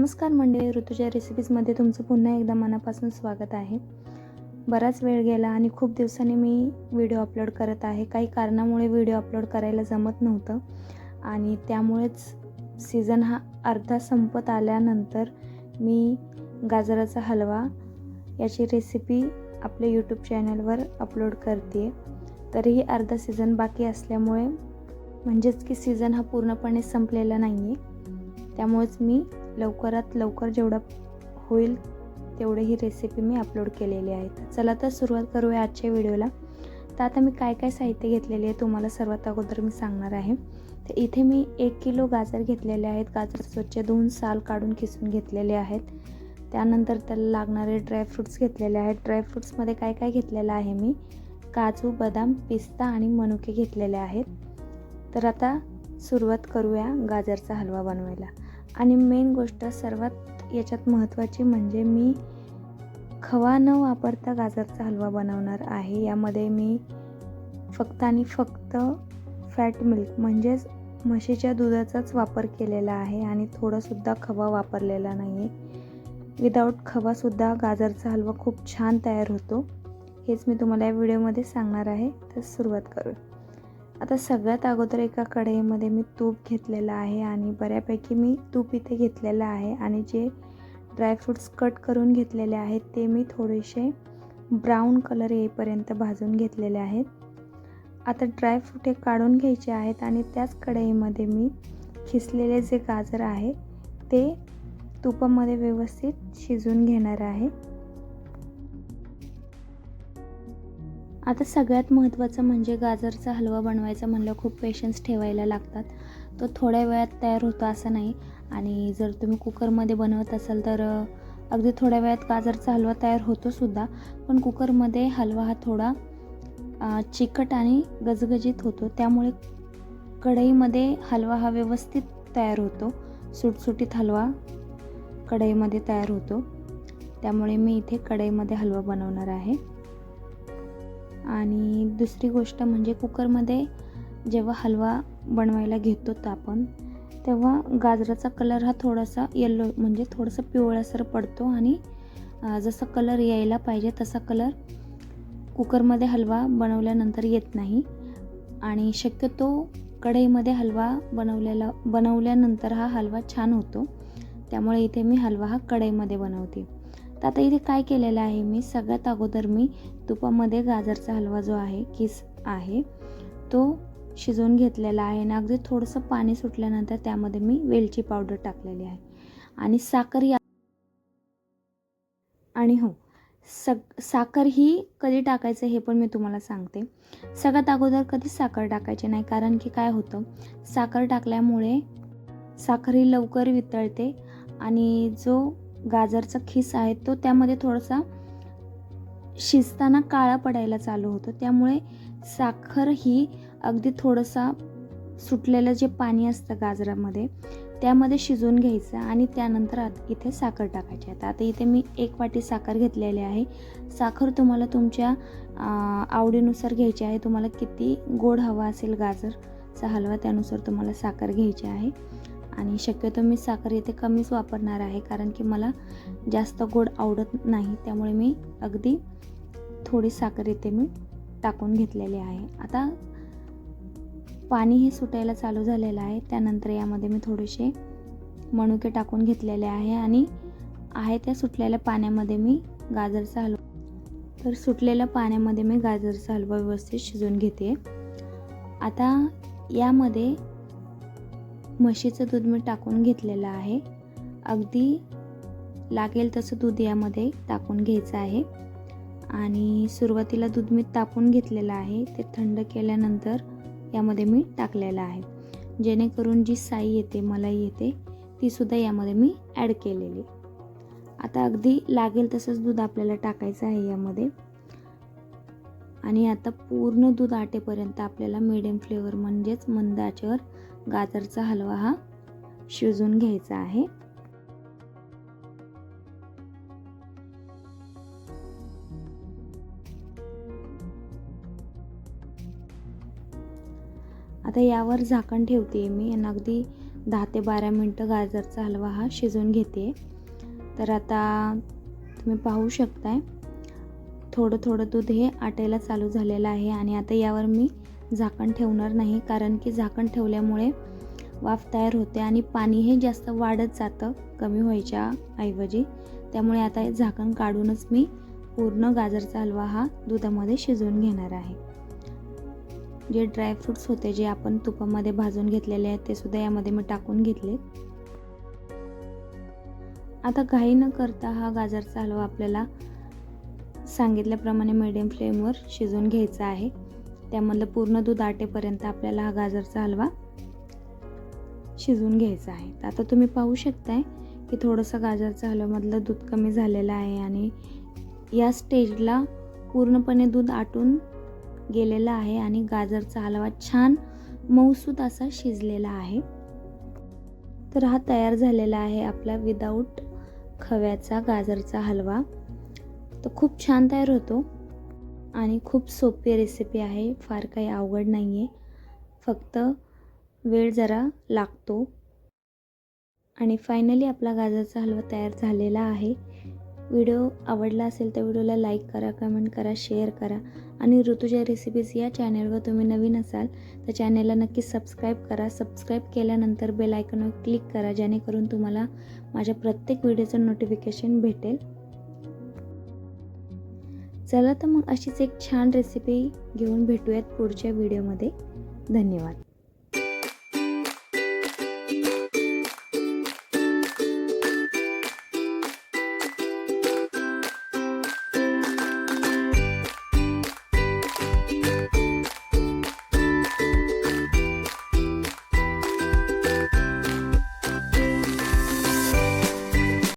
नमस्कार मंडळी ऋतूच्या रेसिपीजमध्ये तुमचं पुन्हा एकदा मनापासून स्वागत आहे. बराच वेळ गेला आणि खूप दिवसांनी मी व्हिडिओ अपलोड करत आहे. काही कारणामुळे व्हिडिओ अपलोड करायला जमत नव्हतं आणि त्यामुळेच सीझन हा अर्धा संपत आल्यानंतर मी गाजराचा हलवा याची रेसिपी आपल्या यूट्यूब चॅनलवर अपलोड करते तरीही अर्धा सीझन बाकी असल्यामुळे म्हणजेच की सीझन हा पूर्णपणे संपलेला नाही आहे त्यामुळेच मी लवकरात लवकर जेवढं होईल तेवढे ही रेसिपी मी अपलोड केलेली आहे. चला तर सुरुवात करूया आजच्या व्हिडिओला तर आता मी काय काय साहित्य घेतलेले आहे तुम्हाला सर्वात अगोदर मी सांगणार आहे. तर इथे मी एक किलो गाजर घेतलेले आहेत. गाजर स्वच्छ धुवून साल काढून किसून घेतलेले आहेत. त्यानंतर त्याला लागणारे ड्रायफ्रूट्स घेतलेले आहेत. ड्रायफ्रूट्समध्ये काय काय घेतलेलं आहे मी? काजू बदाम पिस्ता आणि मनुके घेतलेले आहेत. तर आता सुरुवात करूया गाजरचा हलवा बनवायला. आणि मेन गोष्ट सर्वात याच्यात महत्त्वाची म्हणजे मी खवा न वापरता गाजरचा हलवा बनवणार आहे. यामध्ये मी फक्त आणि फक्त फॅट मिल्क म्हणजेच म्हशीच्या दुधाचाच वापर केलेला आहे आणि थोडंसुद्धा खवा वापरलेला नाही आहे विदाऊट खवासुद्धा गाजरचा हलवा खूप छान तयार होतो. हेच मी तुम्हाला या व्हिडिओमध्ये सांगणार आहे. तर सुरुवात करू आता सगळ्यात अगोदर एका कढईमध्ये मी तूप घेतलेलं आहे आणि बऱ्यापैकी मी तूप इथे घेतलेलं आहे आणि जे ड्रायफ्रूट्स कट करून घेतलेले आहेत ते मी थोडेसे ब्राऊन कलर येईपर्यंत भाजून घेतलेले आहेत. आता ड्रायफ्रूट हे काढून घ्यायचे आहेत आणि त्याच कढईमध्ये मी खिसलेले जे गाजर आहे ते तुपामध्ये व्यवस्थित शिजून घेणार आहे. आता सगळ्यात महत्त्वाचं म्हणजे गाजरचा हलवा बनवायचा म्हणलं खूप पेशन्स ठेवायला लागतात. तो थोड्या वेळात तयार होतो असं नाही. आणि जर तुम्ही कुकरमध्ये बनवत असाल तर अगदी थोड्या वेळात गाजरचा हलवा तयार होतोसुद्धा पण कुकरमध्ये हलवा हा थोडा चिकट आणि गजगजीत होतो. त्यामुळे कढईमध्ये हलवा हा व्यवस्थित तयार होतो. सुटसुटीत हलवा कढईमध्ये तयार होतो. त्यामुळे मी इथे कढईमध्ये हलवा बनवणार आहे. आणि दुसरी गोष्ट म्हणजे कुकरमध्ये जेव्हा हलवा बनवायला घेतो तर आपण तेव्हा गाजराचा कलर हा थोडासा येल्लो म्हणजे थोडंसं पिवळासर पडतो आणि जसा कलर यायला पाहिजे तसा कलर कुकरमध्ये हलवा बनवल्यानंतर येत नाही. आणि शक्यतो कढईमध्ये हलवा बनवलेला बनवल्यानंतर हा हलवा छान होतो. त्यामुळे इथे मी हलवा हा कढईमध्ये बनवते. तर आता इथे काय केलेलं आहे मी? सगळ्यात अगोदर मी तुपामध्ये गाजरचा हलवा जो आहे किस आहे तो शिजवून घेतलेला आहे आणि अगदी थोडंसं पाणी सुटल्यानंतर त्यामध्ये मी वेलची पावडर टाकलेली आहे. आणि साखर या आणि हो सग साखर ही कधी टाकायचं हे पण मी तुम्हाला सांगते. सगळ्यात अगोदर कधीच साखर टाकायची नाही कारण की काय होतं साखर टाकल्यामुळे साखर ही लवकर वितळते आणि जो गाजरचा खिस आहे तो त्यामध्ये थोडासा शिजताना काळा पडायला चालू होतो. त्यामुळे साखर ही अगदी थोडंसा सुटलेलं जे पाणी असतं गाजरामध्ये त्यामध्ये शिजवून घ्यायचं आणि त्यानंतर इथे साखर टाकायची. आहे आता इथे मी एक वाटी साखर घेतलेली आहे. साखर तुम्हाला तुमच्या आवडीनुसार घ्यायची आहे. तुम्हाला किती गोड हवा असेल गाजरचा हलवा त्यानुसार तुम्हाला साखर घ्यायची आहे. आणि शक्यतो मी साखर इथे कमीच वापरणार आहे कारण की मला जास्त गोड आवडत नाही. त्यामुळे मी अगदी थोडी साखर इथे मी टाकून घेतलेली आहे. आता पाणी हे सुटायला चालू झालेलं आहे. त्यानंतर यामध्ये मी थोडेसे मणुके टाकून घेतलेले आहे आणि आहे त्या सुटलेल्या पाण्यामध्ये मी गाजरचा हलवा तर सुटलेल्या पाण्यामध्ये मी गाजरचा हलवा व्यवस्थित शिजवून घेते. आता यामध्ये म्हशीचं दूध मी टाकून घेतलेलं आहे. अगदी लागेल तसं दूध यामध्ये टाकून घ्यायचं आहे. आणि सुरुवातीला दूध मी तापून घेतलेलं आहे. ते थंड केल्यानंतर यामध्ये मी टाकलेलं आहे. जेणेकरून जी साई येते मलाई येते तीसुद्धा यामध्ये मी ॲड केलेली. आता अगदी लागेल तसंच दूध आपल्याला टाकायचं आहे यामध्ये. आणि आता पूर्ण दूध आटेपर्यंत आपल्याला मिडियम फ्लेवर म्हणजेच मंद आचेवर गाजरचा हलवा हा शिजून घ्यायचा आहे. आता यावर झाकण ठेवते मी आणि अगदी दहा ते बारा मिनटं गाजरचा हलवा हा शिजून घेते. तर आता तुम्ही पाहू शकताय थोडं थोडं दूध हे आटायला चालू झालेलं आहे आणि आता यावर मी झाकण ठेवणार नाही कारण की झाकण ठेवल्यामुळे वाफ तयार होते आणि पाणी हे जास्त वाढत जातं कमी व्हायच्या ऐवजी. त्यामुळे आता हे झाकण काढूनच मी पूर्ण गाजरचा हलवा हा दुधामध्ये शिजवून घेणार आहे. जे ड्रायफ्रूट्स होते जे आपण तुपामध्ये भाजून घेतलेले आहेत ते सुद्धा यामध्ये मी टाकून घेतले. आता घाई न करता हा गाजरचा हलवा आपल्याला सांगितल्याप्रमाणे मिडियम फ्लेमवर शिजवून घ्यायचा आहे. त्यामधलं पूर्ण दूध आटेपर्यंत आपल्याला हा गाजरचा हलवा शिजवून घ्यायचा आहे. तर आता तुम्ही पाहू शकताय की थोडंसं गाजरचा हलवामधलं दूध कमी झालेलं आहे आणि या स्टेजला पूर्णपणे दूध आटून गेलेला आहे आणि गाजरचा हलवा छान मऊसूत असा शिजलेला आहे. तर हा तयार झालेला आहे आपला विदाऊट खव्याचा गाजरचा हलवा. तर खूप छान तयार होतो. आणि खूप सोपी रेसिपी आहे. फार काही अवघड नाही आहे फक्त वेळ जरा लागतो. आणि फायनली आपला गाजरचा हलवा तयार झालेला आहे. व्हिडिओ आवडला असेल तर व्हिडिओला लाईक करा कमेंट करा शेअर करा. आणि ऋतुजा रेसिपीज या चॅनलवर तुम्ही नवीन असाल तर चॅनलला नक्की सबस्क्राईब करा. सबस्क्राईब केल्यानंतर बेल आयकॉनवर क्लिक करा जेणेकरून तुम्हाला माझ्या प्रत्येक व्हिडिओचं नोटिफिकेशन भेटेल. चला तर मग अशीच एक छान रेसिपी घेऊन भेटूयात पुढच्या व्हिडिओमध्ये धन्यवाद.